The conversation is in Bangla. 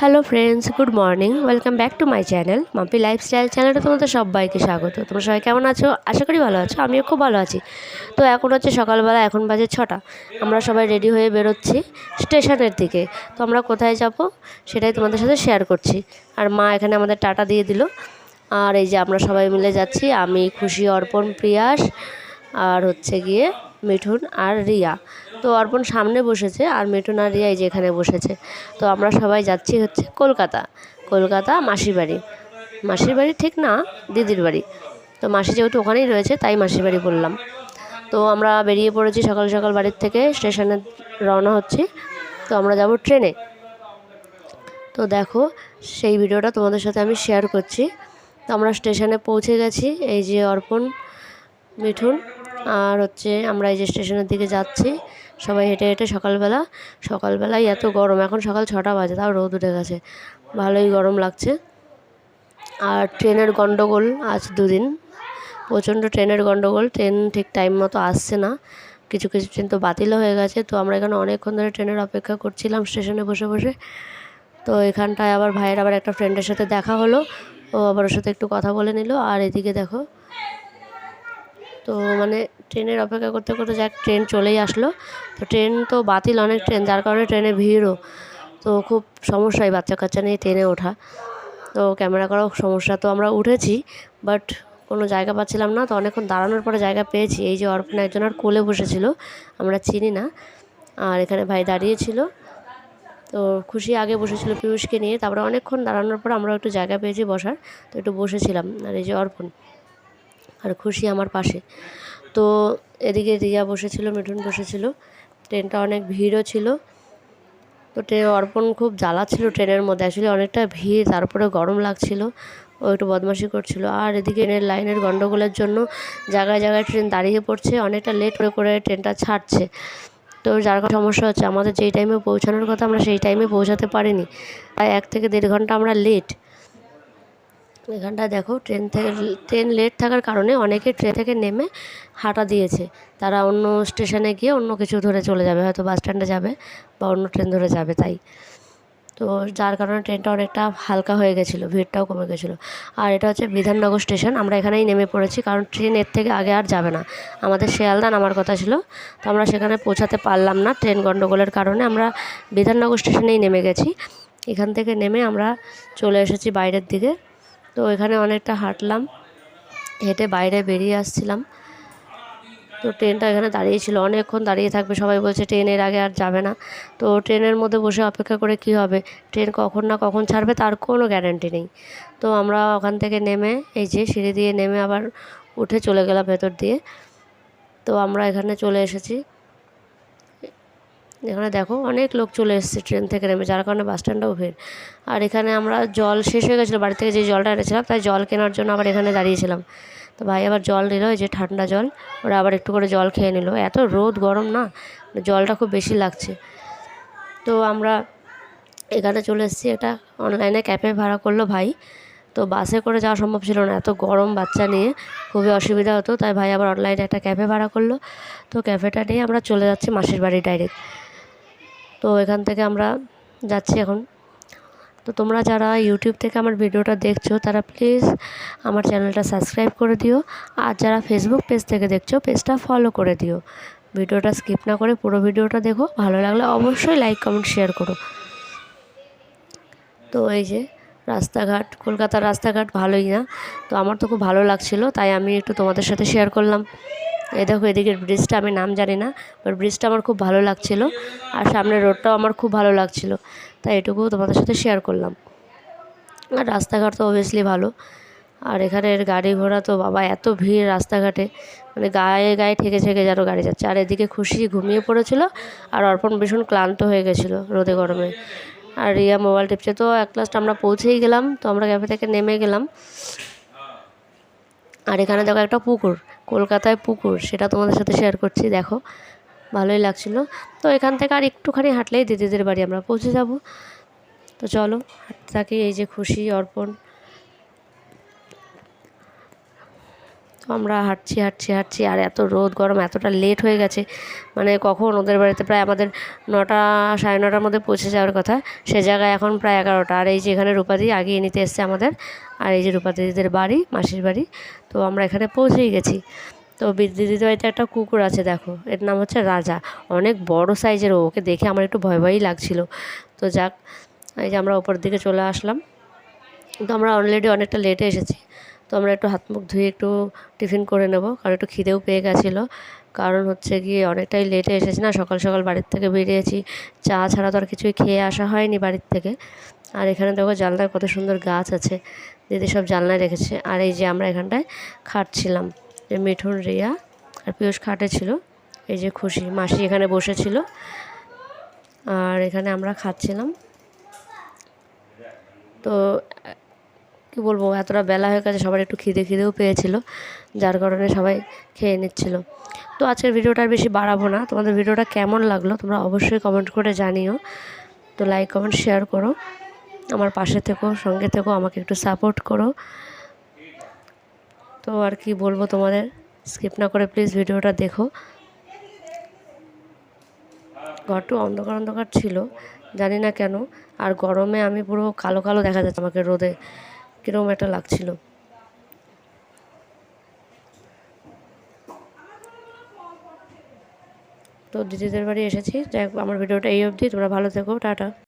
Hello friends good morning welcome back to my channel Mampi lifestyle চ্যানেলে তোমাদের সবাইকে স্বাগত। তোমরা সবাই কেমন আছো? আশা করি ভালো আছো। আমিও খুব ভালো আছি। তো এখন হচ্ছে সকালবেলা, এখন বাজে ছটা। আমরা সবাই রেডি হয়ে বেরোচ্ছি স্টেশনের দিকে। তো আমরা কোথায় যাব সেটাই তোমাদের সাথে শেয়ার করছি। আর মা এখানে আমাদের টাটা দিয়ে দিল। আর এই যে আমরা সবাই মিলে যাচ্ছি। আমি, খুশি, অর্পণ, প্রিয়াস, আর হচ্ছে গিয়ে মিঠুন আর রিয়া। তো অর্পণ সামনে বসেছে আর মিঠুন আর রিয়া এই যে এখানে বসেছে। তো আমরা সবাই যাচ্ছি হচ্ছে কলকাতা। কলকাতা মাসির বাড়ি। মাসির বাড়ি ঠিক না, দিদির বাড়ি। তো মাসি যেহেতু ওখানেই রয়েছে, তাই মাসির বাড়ি বললাম। তো আমরা বেরিয়ে পড়েছি সকাল সকাল বাড়ির থেকে, স্টেশনে রওনা হচ্ছি। তো আমরা যাব ট্রেনে। তো দেখো, সেই ভিডিওটা তোমাদের সাথে আমি শেয়ার করছি। তো আমরা স্টেশনে পৌঁছে গেছি, এই যে অর্পণ, মিঠুন আর হচ্ছে আমরা এই যে স্টেশনের দিকে যাচ্ছি, সবাই হেঁটে হেঁটে সকালবেলা, সকালবেলায় এত গরম, এখন সকাল ছটা বাজে, তাও রোদ উঠে গেছে, ভালোই গরম লাগছে। আর ট্রেনের গণ্ডগোল আজ দুদিন, প্রচণ্ড ট্রেনের গণ্ডগোল ট্রেন ঠিক টাইম মতো আসছে না, কিছু কিছু ট্রেন তো বাতিলও হয়ে গেছে, তো আমরা এখানে অনেকক্ষণ ধরে ট্রেনের অপেক্ষা করছিলাম স্টেশনে বসে বসে, তো এখানটায় আবার ভাইয়ের আবার একটা ফ্রেন্ডের সাথে দেখা হলো, ও আবার ওর সাথে একটু কথা বলে নিল, আর এদিকে দেখো তো মানে ট্রেনের অপেক্ষা করতে করতে যাক, ট্রেন চলেই আসলো। তো ট্রেন তো বাতিল অনেক ট্রেন, যার কারণে ট্রেনে ভিড়ও। তো খুব সমস্যায় বাচ্চা কাচ্চা নিয়ে ট্রেনে ওঠা। তো ক্যামেরা করাও সমস্যা। তো আমরা উঠেছি, বাট কোনো জায়গা পাচ্ছিলাম না। তো অনেকক্ষণ দাঁড়ানোর পরে জায়গা পেয়েছি। এই যে অর্পণ একজন আর কোলে বসেছিল, আমরা চিনি না। আর এখানে ভাই দাঁড়িয়েছিল। তো খুশি আগে বসেছিল পিয়ুষকে নিয়ে। তারপরে অনেকক্ষণ দাঁড়ানোর পর আমরা একটু জায়গা পেয়েছি বসার। তো একটু বসেছিলাম। আর এই যে অর্পণ। আর খুশি আমার পাশে। তো এদিকে রিয়া বসেছিল, মিঠুন বসেছিল। ট্রেনটা অনেক ভিড়ও ছিল। তো ট্রেন অর্পণ খুব জ্বালা ছিল ট্রেনের মধ্যে। অ্যাকচুয়ালি অনেকটা ভিড় তারপরে গরম লাগছিল। ও একটু বদমাশি করছিল। আর এদিকে ট্রেনের লাইনের গণ্ডগোলের জন্য জায়গায় জায়গায় ট্রেন দাঁড়িয়ে পড়ছে। অনেকটা লেট করে করে ট্রেনটা ছাড়ছে। তো যার কারণে সমস্যা হচ্ছে, আমাদের যেই টাইমে পৌঁছানোর কথা আমরা সেই টাইমে পৌঁছাতে পারিনি। প্রায় এক থেকে দেড় ঘণ্টা আমরা লেট এখানটা দেখো ট্রেন থেকে ট্রেন লেট থাকার কারণে অনেকে ট্রেন থেকে নেমে হাঁটা দিয়েছে। তারা অন্য স্টেশনে গিয়ে অন্য কিছু ধরে চলে যাবে, হয়তো বাস স্ট্যান্ডে যাবে বা অন্য ট্রেন ধরে যাবে তাই। তো যার কারণে ট্রেনটা অনেকটা হালকা হয়ে গেছিল, ভিড়টাও কমে গেছিল। আর এটা হচ্ছে বিধাননগর স্টেশন আমরা এখানেই নেমে পড়েছি, কারণ ট্রেন এর থেকে আগে আর যাবে না। আমাদের শিয়ালদা নামার কথা ছিল, তো আমরা সেখানে পৌঁছাতে পারলাম না ট্রেন গণ্ডগোলের কারণে। আমরা বিধাননগর স্টেশনেই নেমে গেছি। এখান থেকে নেমে আমরা চলে এসেছি বাইরের দিকে। তো এখানে অনেকটা হাঁটলাম, হেঁটে বাইরে বেরিয়ে আসছিলাম। তো ট্রেনটা এখানে দাঁড়িয়ে ছিল, অনেকক্ষণ দাঁড়িয়ে থাকবে, সবাই বলছে ট্রেনের আগে আর যাবে না। তো ট্রেনের মধ্যে বসে অপেক্ষা করে কি হবে? ট্রেন কখন না কখন ছাড়বে তার কোনো গ্যারান্টি নেই। তো আমরা ওখান থেকে নেমে, এই যে সিঁড়ি দিয়ে নেমে আবার উঠে চলে গেলাম ভেতর দিয়ে। তো আমরা এখানে চলে এসেছি। এখানে দেখো অনেক লোক চলে এসেছে ট্রেন থেকে নেমে, যার কারণে বাস স্ট্যান্ডটাও ভিড়। আর এখানে আমরা জল শেষ হয়ে গেছিল, বাড়ি থেকে যে জলটা এনেছিলাম তাই জল কেনার জন্য আবার এখানে দাঁড়িয়েছিলাম। তো ভাই আবার জল নিল, এই যে ঠান্ডা জল, ওরা আবার একটু করে জল খেয়ে নিল। এত রোদ, গরম না জলটা খুব বেশি লাগছে। তো আমরা এখানে চলে এসেছি এটা অনলাইনে ক্যাফে ভাড়া করল ভাই। তো বাসে করে যাওয়া সম্ভব ছিল না, এত গরম বাচ্চা নিয়ে, খুবই অসুবিধা হতো। তাই ভাই আবার অনলাইনে একটা ক্যাফে ভাড়া করল। তো ক্যাফেটা নিয়ে আমরা চলে যাচ্ছি মাসির বাড়ি ডাইরেক্ট তো এখান থেকে আমরা যাচ্ছি এখন। তো তোমরা যারা ইউটিউব থেকে আমার ভিডিওটা দেখছ, তারা প্লিজ আমার চ্যানেলটা সাবস্ক্রাইব করে দিও। আর যারা ফেসবুক পেজ থেকে দেখছ পেজটা ফলো করে দিও। ভিডিওটা স্কিপ না করে পুরো ভিডিওটা দেখো। ভালো লাগলে অবশ্যই লাইক কমেন্ট শেয়ার করো। তো এই যে রাস্তাঘাট, কলকাতার রাস্তাঘাট ভালোই না। তো আমার তো খুব ভালো লাগছিল, তাই আমি একটু তোমাদের সাথে শেয়ার করলাম। এই দেখো এদিকের ব্রিজটা আমি নাম জানি না বাট ব্রিজটা আমার খুব ভালো লাগছিল। আর সামনের রোডটাও আমার খুব ভালো লাগছিল। তাই এটুকু তোমাদের সাথে শেয়ার করলাম। আর রাস্তাঘাট তো অবভিয়াসলি ভালো। আর এখানের গাড়ি ঘোড়া তো বাবা, এত ভিড় রাস্তাঘাটে। মানে গায়ে গায়ে ঠেকে ঠেকে যেন গাড়ি যাচ্ছে। আর এদিকে খুশি ঘুমিয়ে পড়েছিল, আর অর্পণ ভীষণ ক্লান্ত হয়ে গেছিল রোদে গরমে। আর রিয়া মোবাইল টিপছে, তো এক লাস্ট আমরা পৌঁছেই গেলাম, তো আমরা ক্যাফে থেকে নেমে গেলাম। আর এখানে দেখো একটা পুকুর। কলকাতায় পুকুর, সেটা তোমাদের সাথে শেয়ার করছি, দেখো, ভালোই লাগছিল। তো এখান থেকে আর একটুখানি হাঁটলেই দিদিদের বাড়ি আমরা পৌঁছে যাব। তো চলো, হাঁটতে থাকি, এই যে খুশি অর্পণ। তো আমরা হাঁটছি হাঁটছি হাঁটছি, আর এত রোদ, গরম, এতটা লেট হয়ে গেছে। মানে কখন ওদের বাড়িতে প্রায় আমাদের নটা, সাড়ে নটার মধ্যে পৌঁছে যাওয়ার কথা। সে জায়গায় এখন প্রায় এগারোটা। আর এই যে এখানে রূপাদি আগিয়ে নিতে এসছে আমাদের। আর এই যে রূপাদিদিদের বাড়ি, মাসির বাড়ি, তো আমরা এখানে পৌঁছেই গেছি। তো দিদিদের বাড়িতে একটা কুকুর আছে, দেখো। এর নাম হচ্ছে রাজা। অনেক বড় সাইজের ও ওকে দেখে আমার একটু ভয়, ভয়ই লাগছিল। তো যাক, এই যে আমরা ওপর দিকে চলে আসলাম। তো আমরা অলরেডি অনেকটা লেটে এসেছি। তো আমরা একটু হাত মুখ ধুয়ে একটু টিফিন করে নেব, কারণ একটু খিদেও পেয়ে গেছিল। কারণ হচ্ছে গিয়ে অনেকটাই লেটে এসেছি না, সকাল সকাল বাড়ির থেকে বেরিয়েছি। চা ছাড়া তো আর কিছুই খেয়ে আসা হয়নি বাড়ির থেকে। আর এখানে দেখো জানলায় কত সুন্দর গাছ আছে, দিদি সব জানলায় রেখেছে। আর এই যে আমরা এখানটায় খাটছিলাম যে মিঠুন, রিয়া আর পিয়ুষ খাটে ছিল, এই যে খুশি মাসি এখানে বসেছিল। আর এখানে আমরা খাচ্ছিলাম। তো কী বলব, এতটা বেলা হয়ে গেছে, সবার একটু খিদে খিদেও পেয়েছিল, যার কারণে সবাই খেয়ে নিচ্ছিল। তো আজকের ভিডিওটা আর বেশি বাড়াবো না, তোমাদের ভিডিওটা কেমন লাগল তোমরা অবশ্যই কমেন্ট করে জানিও। তো লাইক কমেন্ট শেয়ার করো, আমার পাশে থেকো, সঙ্গে থেকো, আমাকে একটু সাপোর্ট করো। তো আর কি বলব তোমাদের স্কিপ না করে প্লিজ ভিডিওটা দেখো। ঘরটা অন্ধকার অন্ধকার ছিল, জানি না কেন, আর গরমে আমি পুরো কালো কালো দেখা যাচ্ছে আমাকে রোদে। কীরকম একটা লাগছিল। তো দিদিদের বাড়ি এসেছি। যাই আমার ভিডিওটা এই অবধি। তোমরা ভালো থেকো। টাটা।